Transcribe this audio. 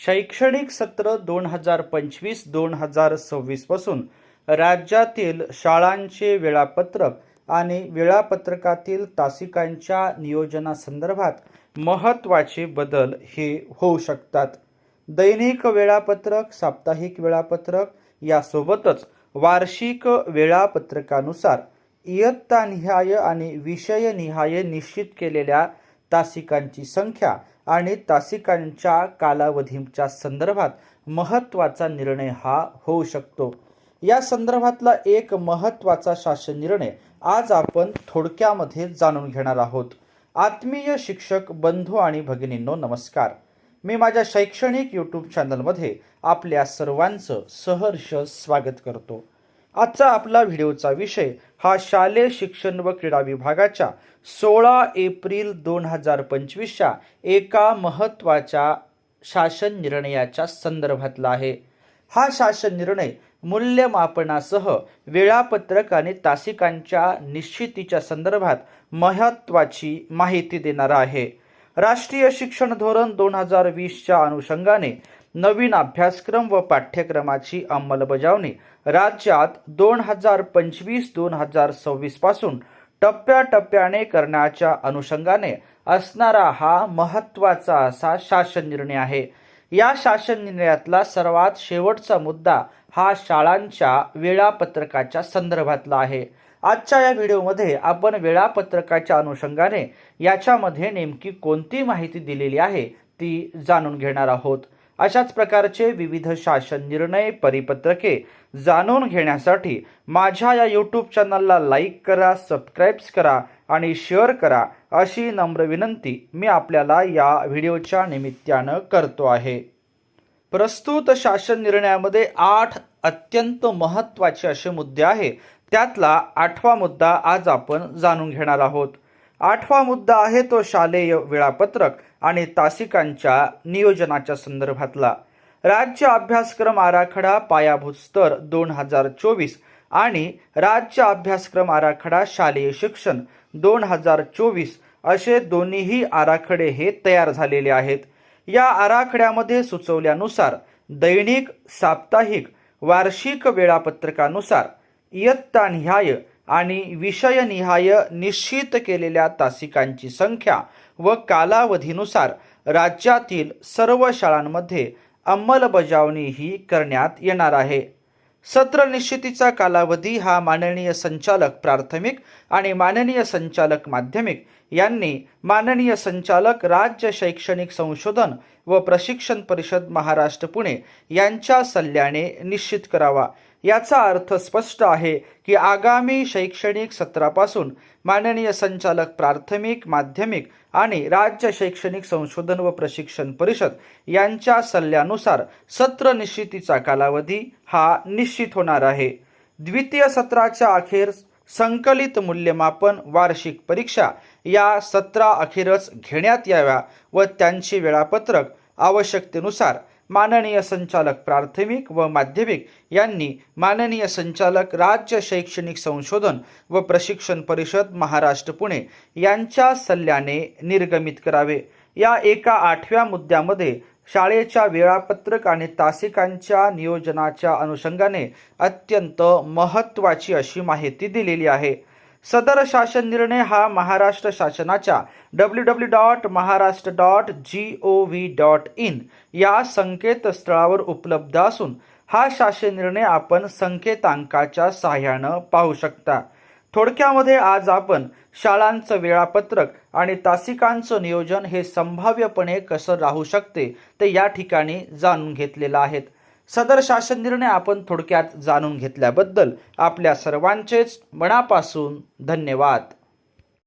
शैक्षणिक सत्र दोन हजार पंचवीस दोन हजार सव्वीसपासून राज्यातील शाळांचे वेळापत्रक आणि वेळापत्रकातील तासिकांच्या नियोजनासंदर्भात महत्त्वाचे बदल हे होऊ शकतात. दैनिक वेळापत्रक साप्ताहिक वेळापत्रक यासोबतच वार्षिक वेळापत्रकानुसार इयत्तानिहाय आणि विषयनिहाय निश्चित केलेल्या तासिकांची संख्या आणि तासिकांच्या कालावधीच्या संदर्भात महत्त्वाचा निर्णय हा होऊ शकतो. या संदर्भातला एक महत्त्वाचा शासन निर्णय आज आपण थोडक्यामध्ये जाणून घेणार आहोत. आत्मीय शिक्षक बंधू आणि भगिनींनो नमस्कार. मी माझ्या शैक्षणिक यूट्यूब चॅनलमध्ये आपल्या सर्वांचं सहर्ष स्वागत करतो. आजचा आपला व्हिडिओचा विषय हा शालेय शिक्षण व क्रीडा विभागाच्या सोळा एप्रिल दोन हजार पंचवीसच्या एका महत्त्वाच्या शासन निर्णयाच्या संदर्भातला आहे. हा शासन निर्णय मूल्यमापनासह वेळापत्रक आणि तासिकांच्या निश्चितीच्या संदर्भात महत्त्वाची माहिती देणारा आहे. राष्ट्रीय शिक्षण धोरण दोन हजार वीसच्या अनुषंगाने नवीन अभ्यासक्रम व पाठ्यक्रमाची अंमलबजावणी. राज्यात दोन हजार पंचवीस दोन हजार सव्वीसपासून टप्प्याटप्प्याने करण्याच्या अनुषंगाने असणारा हा महत्त्वाचा असा शासन निर्णय आहे. या शासन निर्णयातला सर्वात शेवटचा मुद्दा हा शाळांच्या वेळापत्रकाच्या संदर्भातला आहे. आजच्या या व्हिडिओमध्ये आपण वेळापत्रकाच्या अनुषंगाने याच्यामध्ये नेमकी कोणती माहिती दिलेली आहे ती जाणून घेणार आहोत. अशाच प्रकारचे विविध शासन निर्णय परिपत्रके जाणून घेण्यासाठी माझ्या या यूट्यूब चॅनलला लाईक करा सबस्क्राईब्स करा आणि शेअर करा अशी नम्र विनंती मी आपल्याला या व्हिडिओच्या निमित्तानं करतो आहे. प्रस्तुत शासन निर्णयामध्ये आठ अत्यंत महत्त्वाचे असे मुद्दे आहे. त्यातला आठवा मुद्दा आज आपण जाणून घेणार आहोत. आठवा मुद्दा आहे तो शालेय वेळापत्रक आणि तासिकांच्या नियोजनाच्या संदर्भातला. राज्य अभ्यासक्रम आराखडा पायाभूत स्तर दोन हजार चोवीस आणि राज्य अभ्यासक्रम आराखडा शालेय शिक्षण दोन हजार चोवीस असे दोन्हीही आराखडे हे तयार झालेले आहेत. या आराखड्यामध्ये सुचवल्यानुसार दैनिक साप्ताहिक वार्षिक वेळापत्रकानुसार इयत्तानिहाय आणि विषयनिहाय निश्चित केलेल्या तासिकांची संख्या व कालावधीनुसार राज्यातील सर्व शाळांमध्ये अंमलबजावणी ही करण्यात येणार आहे. सत्र निश्चितीचा कालावधी हा माननीय संचालक प्राथमिक आणि माननीय संचालक माध्यमिक यांनी माननीय संचालक राज्य शैक्षणिक संशोधन व प्रशिक्षण परिषद महाराष्ट्र पुणे यांच्या सल्ल्याने निश्चित करावा. याचा अर्थ स्पष्ट आहे की आगामी शैक्षणिक सत्रापासून माननीय संचालक प्राथमिक माध्यमिक आणि राज्य शैक्षणिक संशोधन व प्रशिक्षण परिषद यांच्या सल्ल्यानुसार सत्र निश्चितीचा कालावधी हा निश्चित होणार आहे. द्वितीय सत्राच्या अखेर संकलित मूल्यमापन वार्षिक परीक्षा या सत्रा अखेरच घेण्यात याव्या व त्यांचे वेळापत्रक आवश्यकतेनुसार माननीय संचालक प्राथमिक व माध्यमिक यांनी माननीय संचालक राज्य शैक्षणिक संशोधन व प्रशिक्षण परिषद महाराष्ट्र पुणे यांच्या सल्ल्याने निर्गमित करावे. या एका आठव्या मुद्द्यामध्ये शाळेच्या वेळापत्रक आणि तासिकांच्या नियोजनाच्या अनुषंगाने अत्यंत महत्त्वाची अशी माहिती दिलेली आहे. सदर शासन निर्णय हा महाराष्ट्र शासनाच्या W W dot Maharashtra dot G O V dot in या संकेतस्थळावर उपलब्ध असून हा शासन निर्णय आपण संकेतांकाच्या सहाय्यानं पाहू शकता. थोडक्यामध्ये आज आपण शाळांचं वेळापत्रक आणि तासिकांचं नियोजन हे संभाव्यपणे कसं राहू शकते ते या ठिकाणी जाणून घेतलेलं आहेत. सदर शासन निर्णय आपण थोडक्यात जाणून घेतल्याबद्दल आपल्या सर्वांचेच मनापासून धन्यवाद.